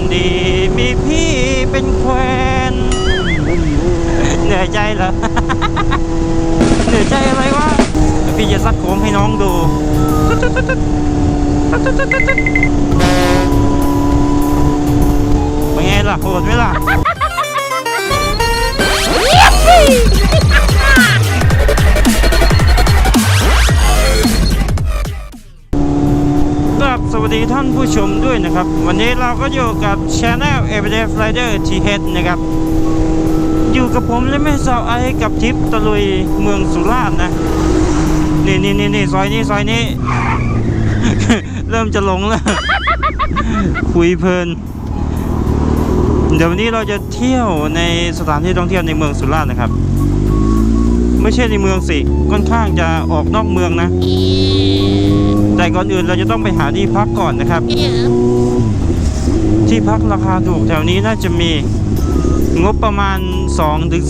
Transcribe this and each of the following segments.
คนดีมีพี่เป็นแควนเหนื่อยใจเหรอเหนื่อยใจอะไรวะพี่จะซัดโค้งให้น้องดูเป็นไงล่ะโหดไหมล่ะ สวัสดีท่านผู้ชมด้วยนะครับ วันนี้เราก็อยู่กับ Channel Everyday Rider TH นะครับ อยู่กับผมและแม่สาวไอซ์กับทริปตะลุยเมืองสุราษฎร์นะ นี่นี่นี่นี่ซอยนี้ซอยนี้ เริ่มจะหลงแล้ว คุยเพลิน เดี๋ยววันนี้เราจะเที่ยวในสถานที่ท่องเที่ยวในเมืองสุราษฎร์นะครับ ไม่ใช่ในเมืองสิค่อนข้างจะออกนอกเมืองนะ แต่ก่อนอื่นเราจะต้องไปหาที่พักก่อนนะครับ ที่พักราคาถูกแถวนี้น่าจะมีงบประมาณ 2-300ถึง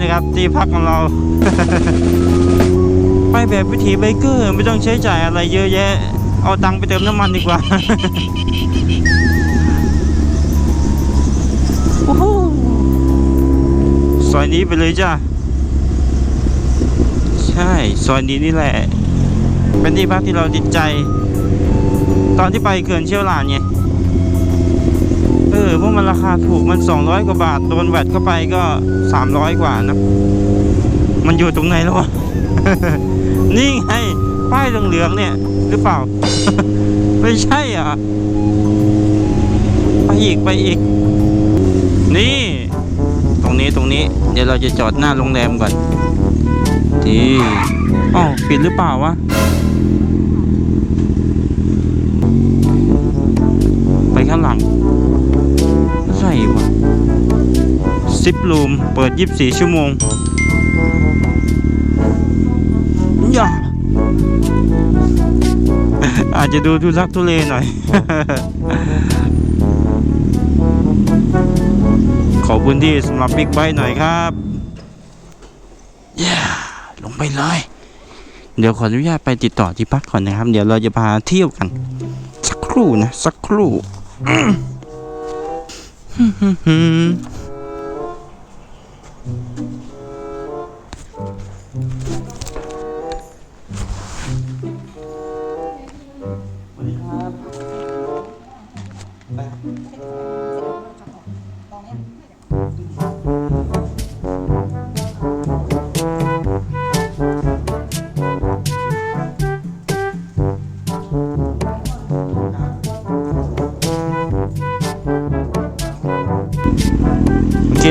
นะครับ ที่พักของเราไปแบบวิถีไบเกอร์ไม่ต้องใช้จ่ายอะไรเยอะแยะ เอาตังค์ไปเติมน้ำมันดีกว่าโอ้โหซอยนี้ไปเลยจ้า ใช่ ซอยนี้นี่แหละ เป็นที่พักที่เราติดใจ ตอนที่ไปเขื่อนเชี่ยวหลานไงเออเพราะมันราคาถูกมัน 200 กว่าบาท โดนแวดเข้าไปก็ 300 กว่านะ มันอยู่ตรงไหนแล้ววะ นี่ไง ป้ายเหลืองๆเนี่ย หรือเปล่า ไม่ใช่อะ ไปอีกไปอีก นี่ ตรงนี้ตรงนี้ เดี๋ยวเราจะจอดหน้าโรงแรมก่อน ทีอ๋อปิดหรือเปล่าวะ ไปข้างหลังอะไรวะซิปรูม เปิด 24 ชั่วโมงอย่าอาจจะดูทุลักทุเลหน่อย ขอพื้นที่สำหรับบิ๊กไบค์หน่อยครับ เลย เดี๋ยวขออนุญาตไปติดต่อที่พักก่อนนะครับ เดี๋ยวเราจะพาเที่ยวกัน สักครู่นะ สักครู่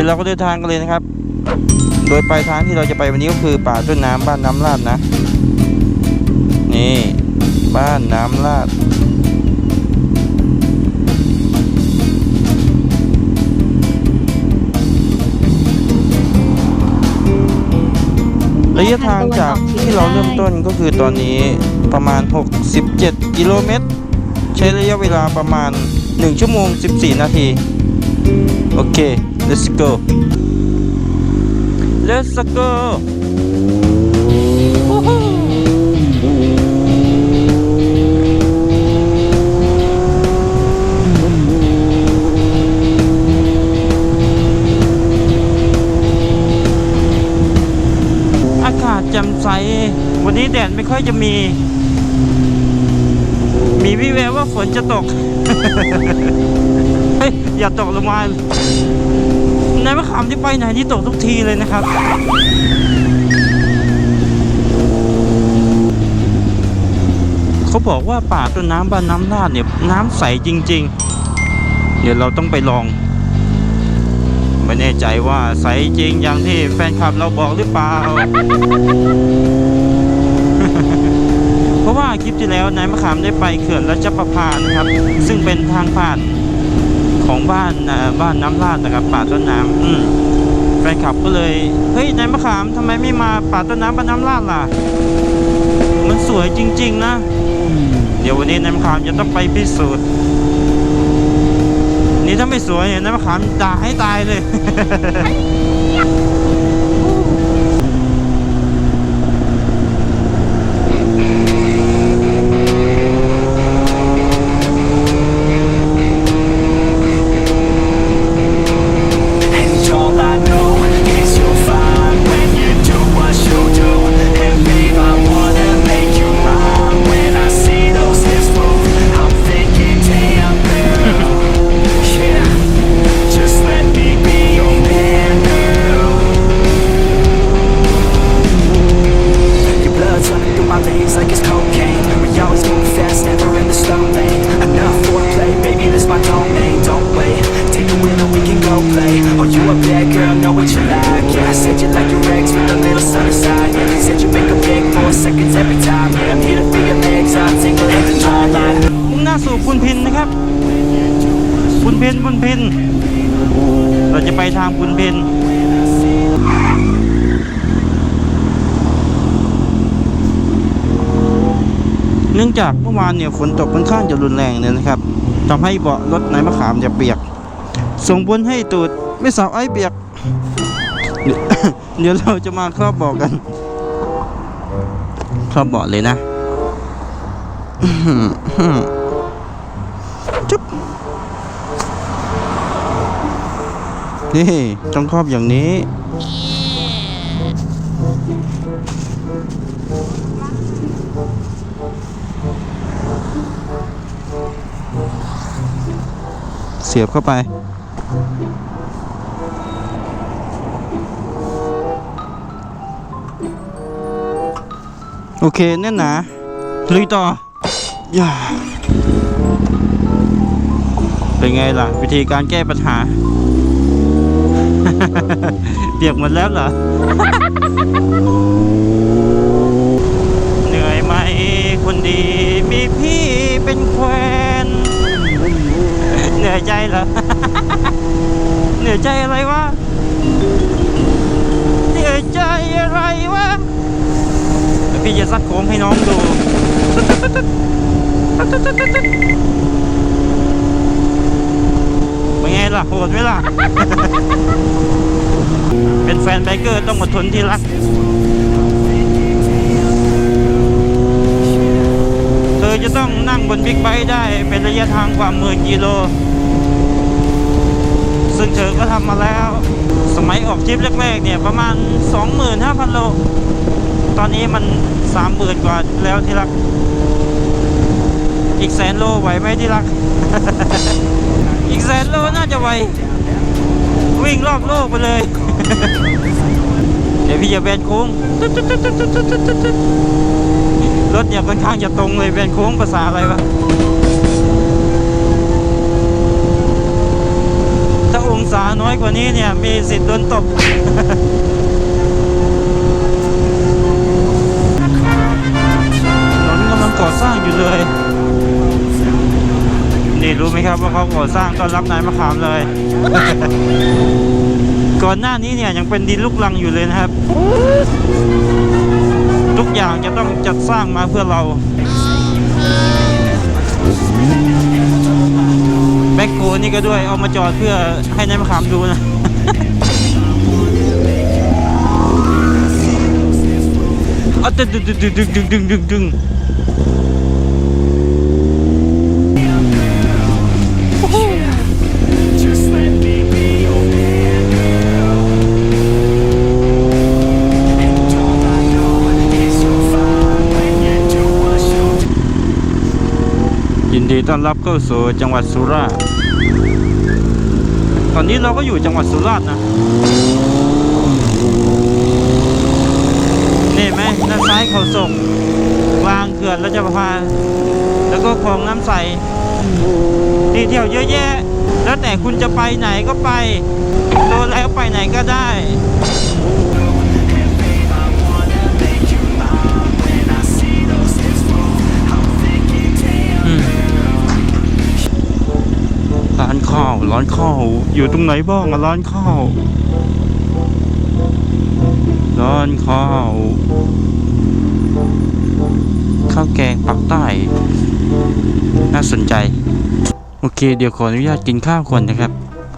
เคเราก็เดินทางกันเลยนะครับ โดยปลายทางที่เราจะไปวันนี้ก็คือป่าต้นน้ำบ้านน้ำลาดนะ นี่บ้านน้ำลาดระยะทางจากที่เราเริ่มต้นก็คือตอนนี้ประมาณ 67 กิโลเมตร ใช้ระยะเวลาประมาณ 1 ชั่วโมง 14 นาที โอเค let's go let's go อากาศแจ่มใส วันนี้แดดไม่ค่อยจะมี มีวิแววว่าฝนจะตก เฮ้ย อย่าตกลงมา ในมะขามที่ไปไหนนี่ตกทุกทีเลยนะครับเขาบอกว่าป่าต้นน้ำบ้านน้ำลาดเนี่ยน้ำใสจริง ๆ เดี๋ยวเราต้องไปลอง ไม่แน่ใจว่าใสจริงอย่างที่แฟนคลับเราบอกหรือเปล่าเพราะว่าคลิปที่แล้วนายมะขามได้ไปเขื่อนรัชประภานะครับ ซึ่งเป็นทางผ่าน ของบ้านอ่าบ้านน้ำลาดนะครับป่าต้นน้ำอืมแฟนคลับก็เลยเฮ้ยนายมะขามทำไมไม่มาป่าต้นน้ำบ้านน้ำลาดล่ะ มันสวยจริง ๆ นะเดี๋ยววันนี้นายมะขามจะต้องไปพิสูจน์นี่ถ้าไม่สวยเนี่ยนายมะขามด่าให้ตายเลย จะไปทางบุญเพนเนื่องจากเมื่อวานเนี่ยฝนตกค่อนข้างจะรุนแรงเลยนะครับทำให้เบาะรถนายมะขามจะเปียก ส่งผลให้ตูดไม่สาวไอ้เปียก เดี๋ยวเราจะมาครอบเบอกกัน ครอบเบาะเลยนะ นี่ต้องครอบอย่างนี้ เสียบเข้าไปโอเคแน่นหนาลุยต่อย่าเป็นไงล่ะ วิธีการแก้ปัญหา เปียกหมดแล้วเหรอ เหนื่อยไหมคนดีมีพี่เป็นแควนเหนื่อยใจเหรอ เหนื่อยใจอะไรวะ เหนื่อยใจอะไรวะ พี่จะซักโค้งให้น้องดูเป็นไงล่ะโหดไหมล่ะเป็ นแฟนไบเกอร์ต้องอดทนที่รัก เธอจะต้องนั่งบนบิ๊กไบค์ได้เป็นระยะทางกว่าหมื่นกิโล ซึ่งเธอก็ทำมาแล้ว สมัยออกทริปแรกๆเนี่ยประมาณ 25,000 โล ตอนนี้มันสามหมื่นกว่าแล้วที่รัก อีกแสนโลไหวไหมที่รัก อีกแสนโลน่าจะไหววิ่งรอบโลกไปเลยี๋ยวพี่จะเบนโค้งรถเนี่ยค่อนข้างจะตรงเลยเบนโค้งภาษาอะไรวะถ้าองศาน้อยกว่านี้เนี่ย มีสิทธิ์โดนตบถนนกำลังก่อสร้างอยู่เลย นี่รู้ไหมครับว่าเขาก่อสร้างก็รับนายมาขามเลย ก่อนหน้านี้เนี่ยยังเป็นดินลูกลังอยู่เลยนะครับ ทุกอย่างจะต้องจัดสร้างมาเพื่อเราแบ็คโกนี่ก็ด้วยเอามาจอดเพื่อให้นายมะขามดูนะอะดึงดึงดึงดึงดึงดึงดึง ดีต้อนรับเข้าสู่จังหวัดสุราษฎร์ ตอนนี้เราก็อยู่จังหวัดสุราษฎร์นะ นี่ไหมด้านซ้ายเขาส่งกลางเขื่อนราชประภา แล้วก็คลองน้ำใสที่เที่ยวเยอะแยะ แล้วแต่คุณจะไปไหนก็ไปโดนแล้วไปไหนก็ได้านข้าวร้านข้าวอยู่ตรงไหนบ้างร้านข้าวร้านข้าวข้าวแกงปักใต้ น่าสนใจ โอเค เดี๋ยวขออนุญาตกินข้าวก่อนนะครับ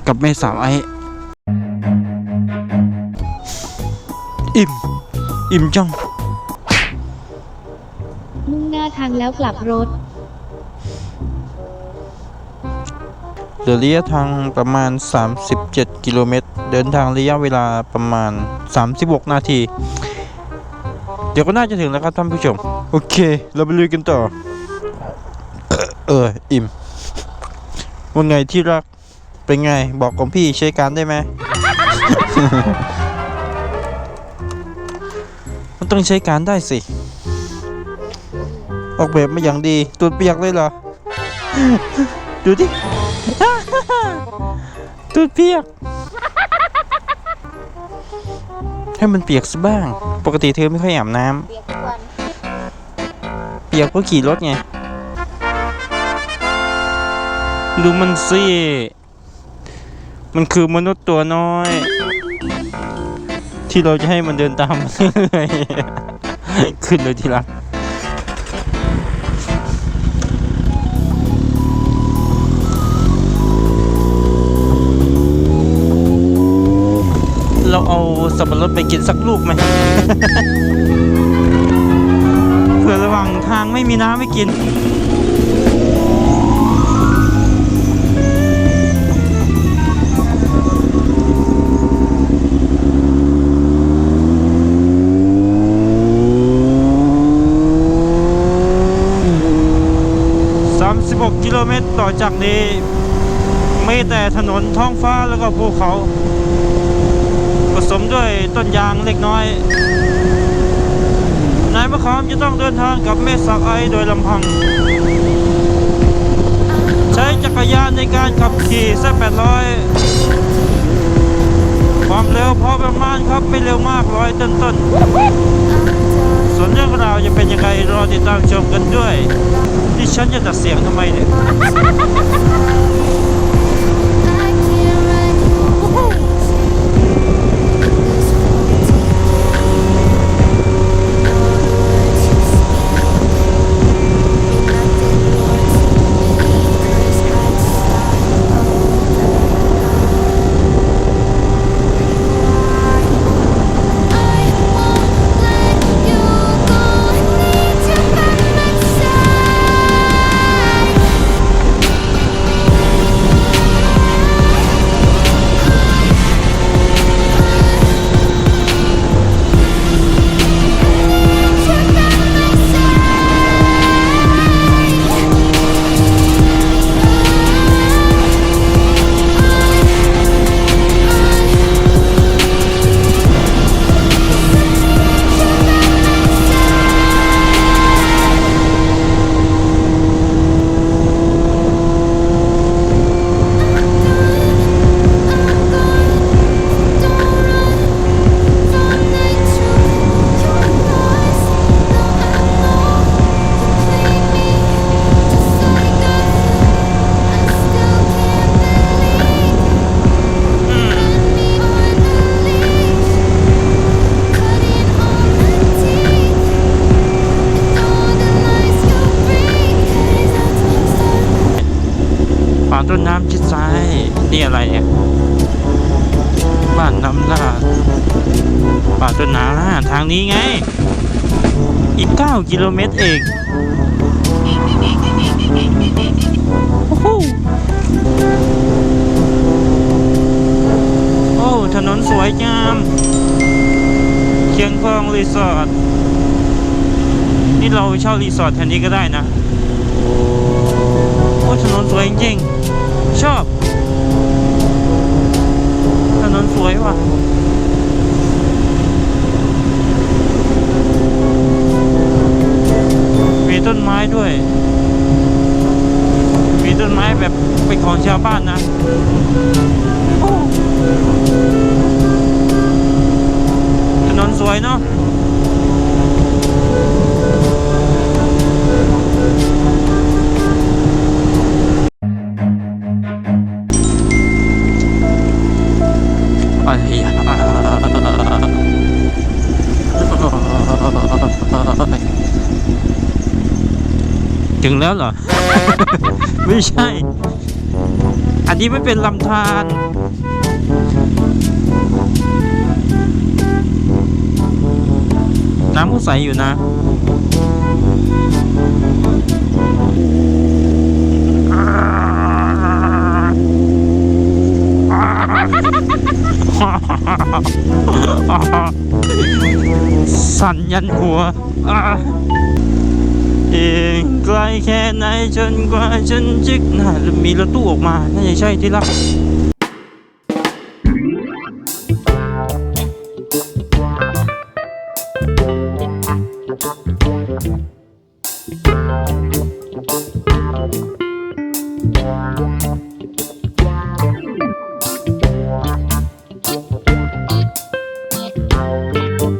กับแม่สาวไอ้อิ่ม อิ่มจัง มุ่งหน้าทางแล้วกลับรถ เหลือระยะทางประมาณ 37 กิโลเมตร เดินทางระยะเวลาประมาณ 36 นาที เดี๋ยวก็น่าจะถึงแล้วครับท่านผู้ชม โอเค เราไปลุยกันต่อ เออ อิ่มว่าไงที่รัก เป็นไง บอกของพี่ใช้การได้ไหม มันต้องใช้การได้สิ ออกแบบมาอย่างดีตูดเปียกเลยเหรอ ดูดิ ตูดเปียก ให้มันเปียกซะบ้าง ปกติเธอไม่ค่อยอาบน้ำ เปียกทุกวันเปียกก็ขี่รถไง ดูมันสิ มันคือมนุษย์ตัวน้อย ที่เราจะให้มันเดินตามมาเรื่อยๆขึ้นเลยทีละเรา สับปะรดไปกินสักลูกไหมเผื่อระหว่างทางไม่มีน้ำไม่กิน 36 กิโลเมตรต่อจากนี้มีแต่ถนนท้องฟ้าแล้วก็ภูเขา ผสมด้วยต้นยางเล็กน้อย นายมะขามจะต้องเดินทางกับเมสักไอโดยลำพัง ใช้จักรยานในการขับขี่สัก800ความเร็วพอประมาณครับไม่เร็วมากร้อยต้นๆส่วนเรื่องราวจะเป็นยังไงรอติดตามชมกันด้วย ที่ฉันจะตัดเสียงทำไมเนี่ยางนี้ไง อีก 9 กิโลเมตรเองโอ้โหโอ้ถนนสวยงามเชียงคองรีสอร์ทนี่เราเช่ารีสอร์ทแทนนี้ก็ได้นะ โอ้ถนนสวยจริงชอบถนนสวยว่ะ ต้นไม้ด้วย มีต้นไม้แบบเป็นของชาวบ้านนะโอ้ถนนสวยเนาะไอ้ยา ถึงแล้วเหรอ ไม่ใช่ อันนี้ไม่เป็นลำธารน้ำก็ใสอยู่นะสั่นยันหัว อีกไกลแค่ไหนจนกว่าฉันจะน่าจะมีรถตู้ออกมา น่าจะใช่ที่รัก